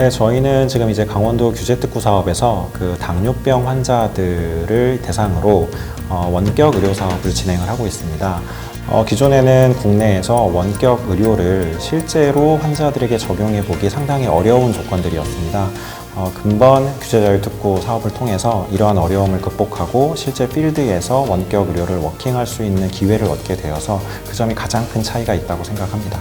네, 저희는 지금 이제 강원도 규제특구 사업에서 그 당뇨병 환자들을 대상으로 어, 원격 의료 사업을 진행을 하고 있습니다. 어, 기존에는 국내에서 원격 의료를 실제로 환자들에게 적용해 보기 상당히 어려운 조건들이었습니다. 어, 근본 규제자율특구 사업을 통해서 이러한 어려움을 극복하고 실제 필드에서 원격 의료를 워킹할 수 있는 기회를 얻게 되어서 그 점이 가장 큰 차이가 있다고 생각합니다.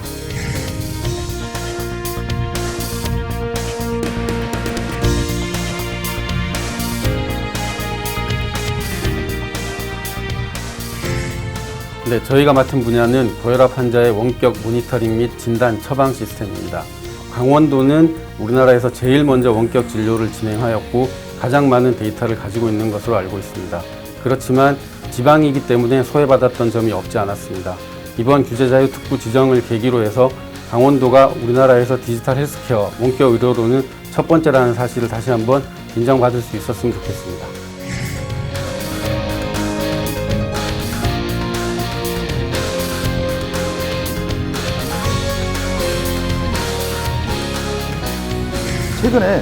네, 저희가 맡은 분야는 고혈압 환자의 원격 모니터링 및 진단 처방 시스템입니다. 강원도는 우리나라에서 제일 먼저 원격 진료를 진행하였고 가장 많은 데이터를 가지고 있는 것으로 알고 있습니다. 그렇지만 지방이기 때문에 소외받았던 점이 없지 않았습니다. 이번 규제자유 특구 지정을 계기로 해서 강원도가 우리나라에서 디지털 헬스케어 원격 의료로는 첫 번째라는 사실을 다시 한번 인정받을 수 있었으면 좋겠습니다. 최근에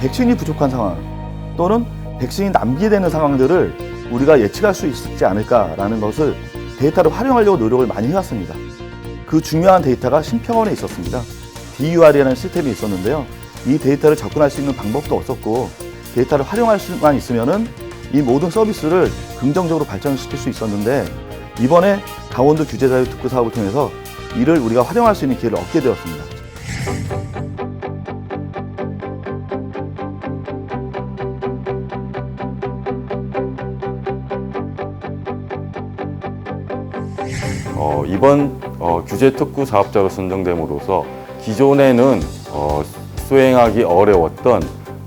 백신이 부족한 상황 또는 백신이 낭비되는 상황들을 우리가 예측할 수 있지 않을까라는 것을 데이터를 활용하려고 노력을 많이 해왔습니다. 그 중요한 데이터가 심평원에 있었습니다. DUR이라는 시스템이 있었는데요. 이 데이터를 접근할 수 있는 방법도 없었고 데이터를 활용할 수만 있으면은 이 모든 서비스를 긍정적으로 발전시킬 수 있었는데 이번에 강원도 규제자유 특구 사업을 통해서 이를 우리가 활용할 수 있는 기회를 얻게 되었습니다. 어, 이번 어, 규제 특구 사업자로 선정됨으로써 기존에는 어, 수행하기 어려웠던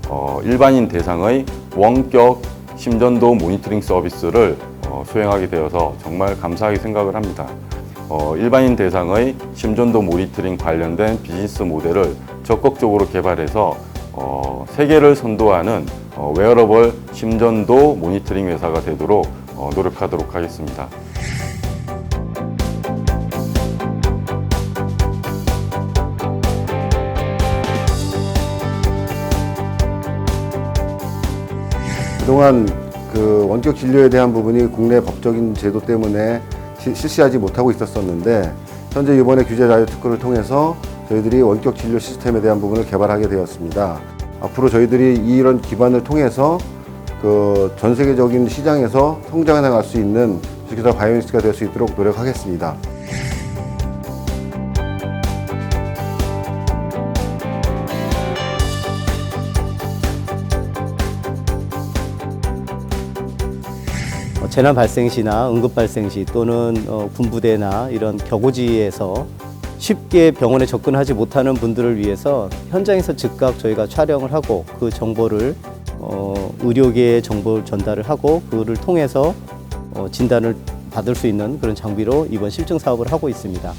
어, 일반인 대상의 원격 심전도 모니터링 서비스를 어, 수행하게 되어서 정말 감사하게 생각을 합니다. 어, 일반인 대상의 심전도 모니터링 관련된 비즈니스 모델을 적극적으로 개발해서 어, 세계를 선도하는 어, 웨어러블 심전도 모니터링 회사가 되도록 어, 노력하도록 하겠습니다. 그동안 그 원격 진료에 대한 부분이 국내 법적인 제도 때문에 시- 실시하지 못하고 있었었는데 현재 이번에 규제 자유 특구를 통해서 저희들이 원격 진료 시스템에 대한 부분을 개발하게 되었습니다. 앞으로 저희들이 이런 기반을 통해서 그 전 세계적인 시장에서 성장해 나갈 수 있는 디지털 바이오니스트가 될 수 있도록 노력하겠습니다. 재난 발생 시나 응급 발생 시 또는 어, 군부대나 이런 격오지에서 쉽게 병원에 접근하지 못하는 분들을 위해서 현장에서 즉각 저희가 촬영을 하고 그 정보를 어, 의료계에 정보를 전달을 하고 그를 통해서 어, 진단을 받을 수 있는 그런 장비로 이번 실증 사업을 하고 있습니다.